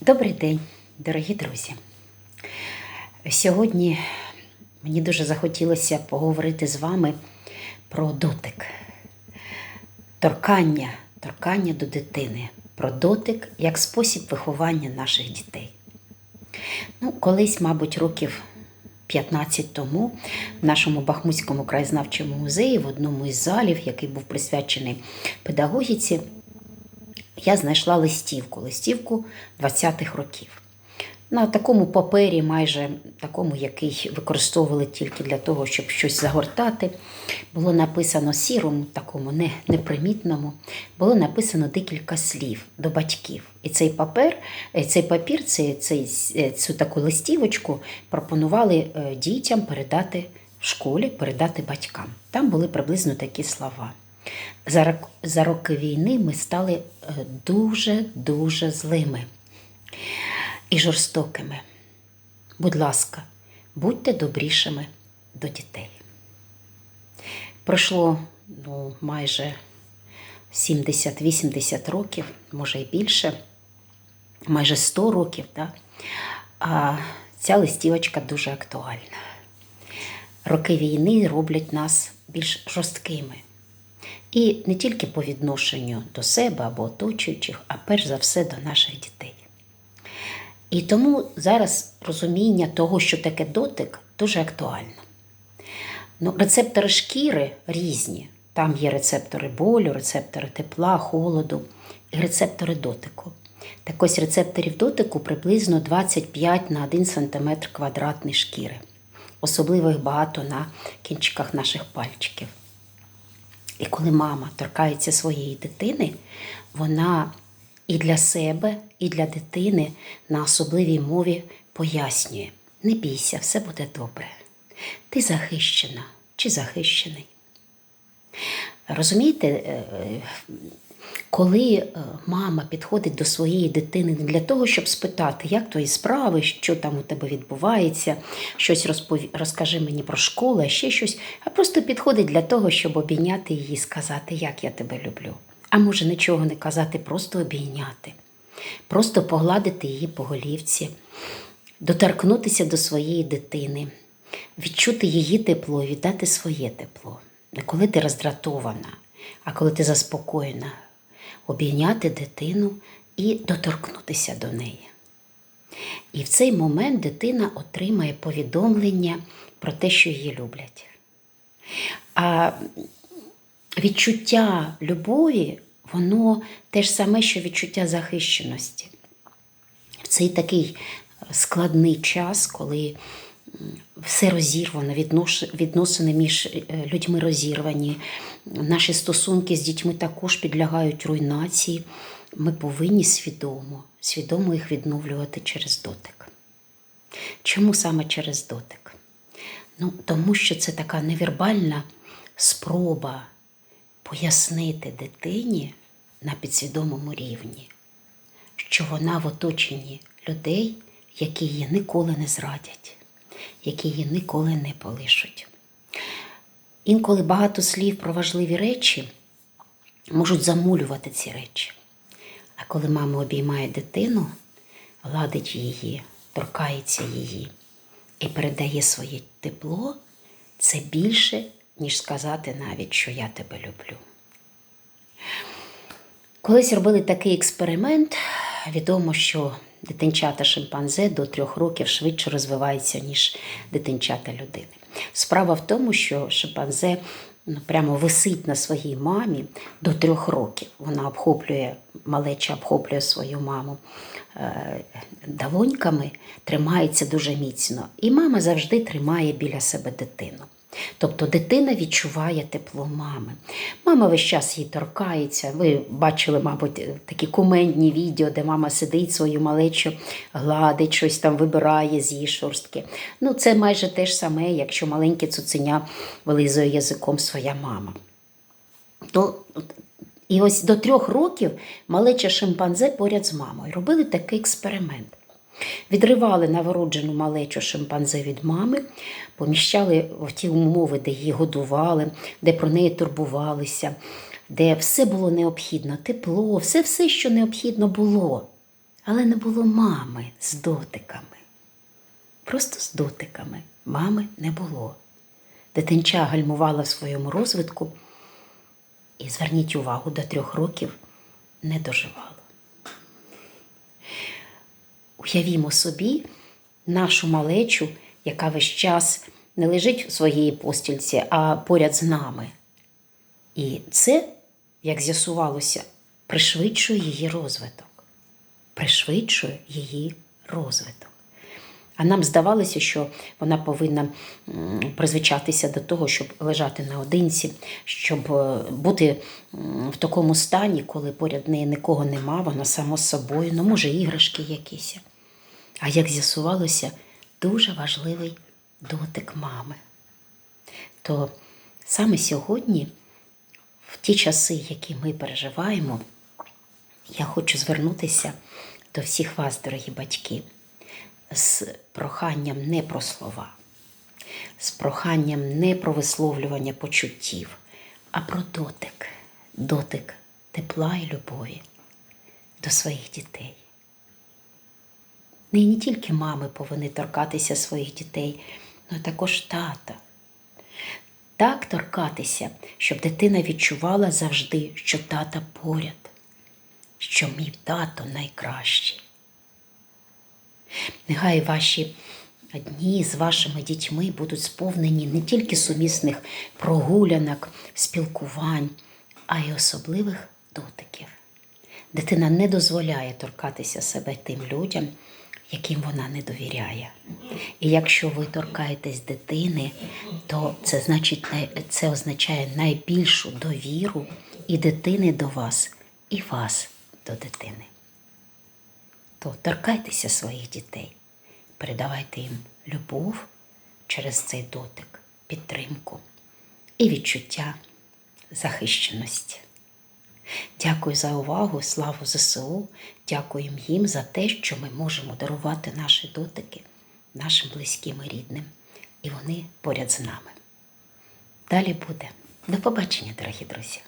Добрий день, дорогі друзі. Сьогодні мені дуже захотілося поговорити з вами про дотик, торкання, торкання до дитини, про дотик як спосіб виховання наших дітей. Ну, колись, мабуть, років 15 тому в нашому Бахмутському краєзнавчому музеї в одному із залів, який був присвячений педагогіці, я знайшла листівку, листівку 20-х років. На такому папері, майже такому, який використовували тільки для того, щоб щось загортати, було написано сірому, такому не, непримітному, було написано декілька слів до батьків. І цей папер, е, цей папір, цей, цей, е, цю таку листівочку пропонували е, дітям передати в школі, передати батькам. Там були приблизно такі слова. За, рок- за роки війни ми стали дуже-дуже злими і жорстокими. Будь ласка, будьте добрішими до дітей. Пройшло ну, майже 70-80 років, може і більше, майже 100 років, да? а ця листівочка дуже актуальна. Роки війни роблять нас більш жорсткими. І не тільки по відношенню до себе або оточуючих, а перш за все до наших дітей. І тому зараз розуміння того, що таке дотик, дуже актуально. Ну, рецептори шкіри різні. Там є рецептори болю, рецептори тепла, холоду і рецептори дотику. Так ось рецепторів дотику приблизно 25 на 1 см квадратний шкіри. Особливо їх багато на кінчиках наших пальчиків. І коли мама торкається своєї дитини, вона і для себе, і для дитини на особливій мові пояснює: не бійся, все буде добре. Ти захищена чи захищений. Розумієте, е, коли е, мама підходить до своєї дитини не для того, щоб спитати, як твої справи, що там у тебе відбувається, щось розпові... розкажи мені про школу, а ще щось, а просто підходить для того, щоб обійняти її сказати, як я тебе люблю. А може нічого не казати, просто обійняти, просто погладити її по голівці, доторкнутися до своєї дитини, відчути її тепло, віддати своє тепло. Не коли ти роздратована, а коли ти заспокоєна, обійняти дитину і доторкнутися до неї. І в цей момент дитина отримає повідомлення про те, що її люблять. А відчуття любові, воно те ж саме, що відчуття захищеності. В цей такий складний час, коли все розірвано, відносини між е, людьми розірвані, наші стосунки з дітьми також підлягають руйнації. Ми повинні свідомо, свідомо їх відновлювати через дотик. Чому саме через дотик? Ну, тому що це така невербальна спроба пояснити дитині на підсвідомому рівні, що вона в оточенні людей, які її ніколи не зрадять, які її ніколи не полишуть. Інколи багато слів про важливі речі можуть замулювати ці речі. А коли мама обіймає дитину, гладить її, торкається її і передає своє тепло, це більше, ніж сказати навіть, що я тебе люблю. Колись робили такий експеримент. Відомо, що дитинчата шимпанзе до трьох років швидше розвиваються, ніж дитинчата людини. Справа в тому, що шимпанзе прямо висить на своїй мамі до трьох років. Вона обхоплює, малеча обхоплює свою маму е, долоньками, тримається дуже міцно. І мама завжди тримає біля себе дитину. Тобто дитина відчуває тепло мами. Мама весь час їй торкається. Ви бачили, мабуть, такі кумедні відео, де мама сидить свою малечу, гладить, щось там вибирає з її шорстки. Ну, це майже те ж саме, якщо маленьке цуценя вилизує язиком своя мама. То, і ось до трьох років малеча шимпанзе поряд з мамою робили такий експеримент. Відривали новороджену малечу шимпанзе від мами, поміщали в ті умови, де її годували, де про неї турбувалися, де все було необхідно, тепло, все, все, що необхідно було. але не було мами з дотиками. Просто з дотиками мами не було. Дитинча гальмувала в своєму розвитку і зверніть увагу, до трьох років не доживала. Уявімо собі нашу малечу, яка весь час не лежить в своїй постільці, а поряд з нами. І це, як з'ясувалося, пришвидшує її розвиток. Пришвидшує її розвиток. А нам здавалося, що вона повинна призвичатися до того, щоб лежати наодинці, щоб е, бути в такому стані, коли поряд неї нікого нема, вона сама з собою, ну, може, іграшки якісь. А як з'ясувалося, дуже важливий дотик мами. То саме сьогодні, в ті часи, які ми переживаємо, я хочу звернутися до всіх вас, дорогі батьки, з проханням не про слова, з проханням не про висловлювання почуттів, а про дотик, дотик тепла і любові до своїх дітей. Не, тільки мами повинні торкатися своїх дітей, але також тата. Так торкатися, щоб дитина відчувала завжди, що тата поряд, що мій тато найкращий. Нехай ваші дні з вашими дітьми будуть сповнені не тільки сумісних прогулянок, спілкувань, а й особливих дотиків. Дитина не дозволяє торкатися себе тим людям, яким вона не довіряє. І якщо ви торкаєтесь дитини, то це значить це означає найбільшу довіру і дитини до вас, і вас до дитини. То торкайтеся своїх дітей, передавайте їм любов через цей дотик, підтримку і відчуття захищеності. Дякую за увагу, славу ЗСУ. Дякуємо їм за те, що ми можемо дарувати наші дотики нашим близьким і рідним. І вони поряд з нами. Далі буде. До побачення, дорогі друзі!